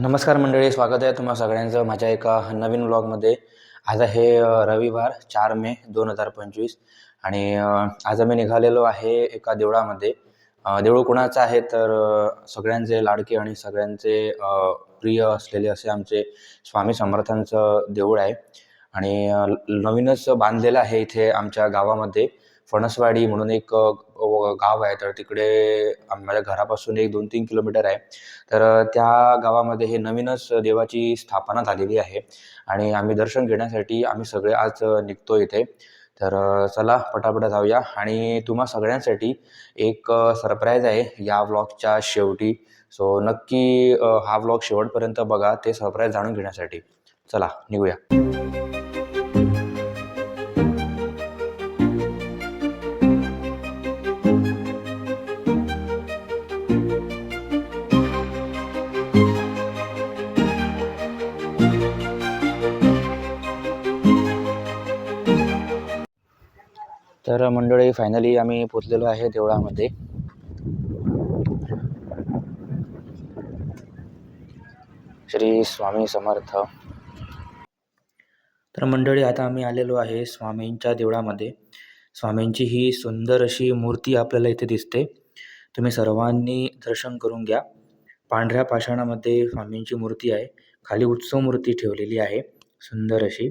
नमस्कार मंडळी स्वागत आहे तुम्हा सगळ्यांचं माझ्या एका नवीन व्लॉगमध्ये आज आहे रविवार चार मे दोन हजार पंचवीस आणि आज आम्ही निघालेलो आहे एका देवळामध्ये. देऊळ कुणाचं आहे तर सगळ्यांचे लाडके आणि सगळ्यांचे प्रिय असलेले असे आमचे स्वामी समर्थांचं देऊळ आहे. आणि नवीनच बांधलेलं आहे इथे आमच्या गावामध्ये. फणसवाडी म्हणून एक गाव आहे. तर तिकडे माझ्या घरापासून एक दोन तीन किलोमीटर आहे. तर त्या गावामध्ये हे नवीनच देवाची स्थापना झालेली आहे. आणि आम्ही दर्शन घेण्यासाठी आम्ही सगळे आज निघतो इथे. तर चला पटापट जाऊया. आणि तुम्हा सगळ्यांसाठी एक सरप्राईज आहे या व्लॉगच्या शेवटी. सो नक्की हा व्लॉग शेवटपर्यंत बघा. ते सरप्राईज जाणून घेण्यासाठी. चला निघूया. तर मंडळी फायनली आम्ही पोचलेलो आहे देवळामध्ये. श्री स्वामी समर्थ. तर मंडळी आता आम्ही आलेलो आहे स्वामींच्या देवळामध्ये. स्वामींची ही सुंदर अशी मूर्ती आपल्याला इथे दिसते. तुम्ही सर्वांनी दर्शन करून घ्या. पांढऱ्या पाषाणामध्ये स्वामींची मूर्ती आहे. खाली उत्सव मूर्ती ठेवलेली आहे. सुंदर अशी.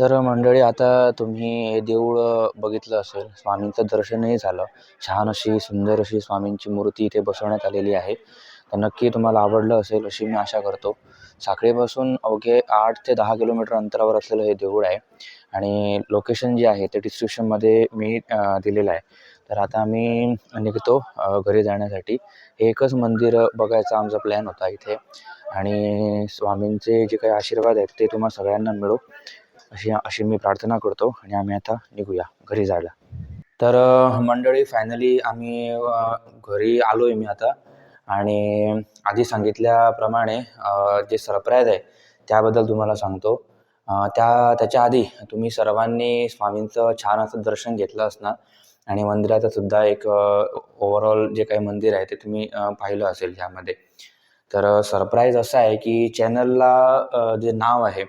तर मंडळी आता तुम्ही हे देऊळ बघितलं असेल. स्वामींचं दर्शनही झालं. छान अशी सुंदर अशी स्वामींची मूर्ती इथे बसवण्यात आलेली आहे. तर नक्की तुम्हाला आवडलं असेल अशी मी आशा करतो. साखळीपासून अवघे आठ ते दहा किलोमीटर अंतरावर असलेलं हे देऊळ आहे. आणि लोकेशन जे आहे ते डिस्क्रिप्शनमध्ये मी दिलेलं आहे. तर आता आम्ही निघतो घरी जाण्यासाठी. हे एकच मंदिर बघायचा आमचा प्लॅन होता इथे. आणि स्वामींचे जे काही आशीर्वाद आहेत ते तुम्हाला सगळ्यांना मिळो. अशी अशी मी प्रार्थना करतो आणि आम्ही आता निघूया घरी जायला. तर मंडळी फायनली आम्ही घरी आलो आहे मी आता. आणि आधी सांगितल्याप्रमाणे जे सरप्राईज आहे त्याबद्दल तुम्हाला सांगतो. त्या त्याच्या आधी तुम्ही सर्वांनी स्वामींचं छान असं दर्शन घेतलं असणार. आणि मंदिराचं सुद्धा एक ओव्हरऑल जे काही मंदिर आहे ते तुम्ही पाहिलं असेल त्यामध्ये तर सरप्राईज असं आहे की चॅनलला जे नाव आहे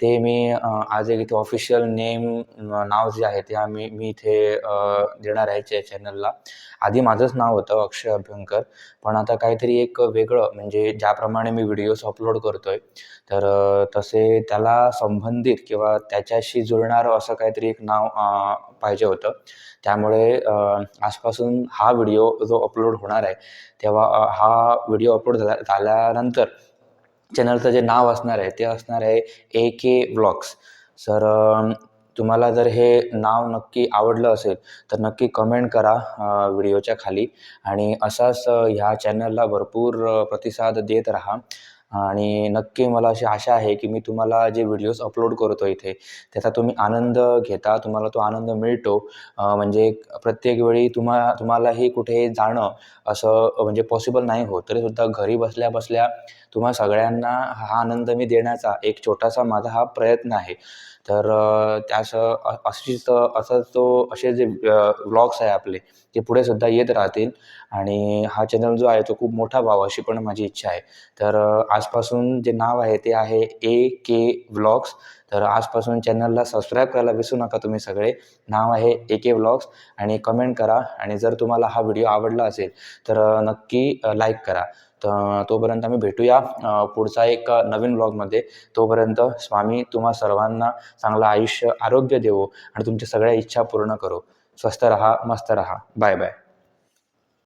ते मी आज एक इथे ऑफिशियल नेम नाव जे आहे ते आम्ही मी इथे देणार आहे चे चॅनलला आधी माझंच नाव होतं अक्षय अभ्यंकर पण आता काहीतरी एक वेगळं म्हणजे ज्याप्रमाणे मी व्हिडिओज अपलोड करतो आहे तर तसे त्याला संबंधित किंवा त्याच्याशी जुळणारं असं काहीतरी एक नाव पाहिजे होतं. त्यामुळे आजपासून हा व्हिडिओ जो अपलोड होणार आहे तेव्हा हा व्हिडिओ अपलोड झाला झाल्यानंतर चॅनलचं जे नाव असणार आहे ते असणार आहे ए के व्लॉग्स सर तुम्हाला जर हे नाव नक्की आवडलं असेल तर नक्की कमेंट करा व्हिडिओच्या खाली. आणि असाच ह्या चॅनलला भरपूर प्रतिसाद देत राहा. आणि नक्की मला अशी आशा आहे की मी तुम्हाला जे व्हिडिओज अपलोड करतो इथे त्याचा तुम्ही आनंद घेता तुम्हाला तो आनंद मिळतो. म्हणजे प्रत्येक वेळी तुम्हा तुम्हालाही कुठे जाणं असं म्हणजे पॉसिबल नाही होत. तरीसुद्धा घरी बसल्या बसल्या तुम्हा सगळ्यांना हा आनंद मी देण्याचा एक छोटासा माझा हा प्रयत्न आहे. तर त्यास अशी अशीच असंच तो असे जे व्लॉग्स आहे आपले ते पुढे सुद्धा येत राहतील. आणि हा चॅनल जो आहे तो खूप मोठा व्हावा अशी पण माझी इच्छा आहे. तर आजपासून जे नाव आहे ते आहे ए के व्लॉग्स तर आजपासून चॅनलला सबस्क्राईब करायला विसरू नका तुम्ही सगळे. नाव आहे ए के व्लॉग्स आणि कमेंट करा. आणि जर तुम्हाला हा व्हिडिओ आवडला असेल तर नक्की लाईक करा. तर तोपर्यंत आम्ही भेटूया. पुढचा एक नवीन ब्लॉगमध्ये. तोपर्यंत स्वामी तुम्हा सर्वांना चांगलं आयुष्य आरोग्य देवो आणि तुमच्या सगळ्या इच्छा पूर्ण करो. स्वस्त रहा मस्त रहा. Bye bye.